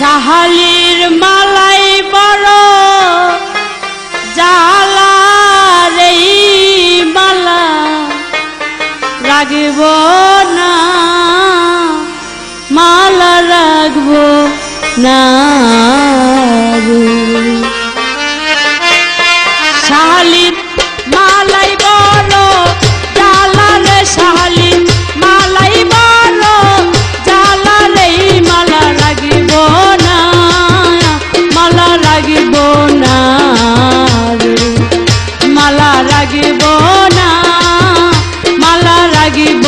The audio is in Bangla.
সাহালির মালাই বড় জালা রে মালা রাগব না মালা রাগব না। লাগিব না মালা লাগিব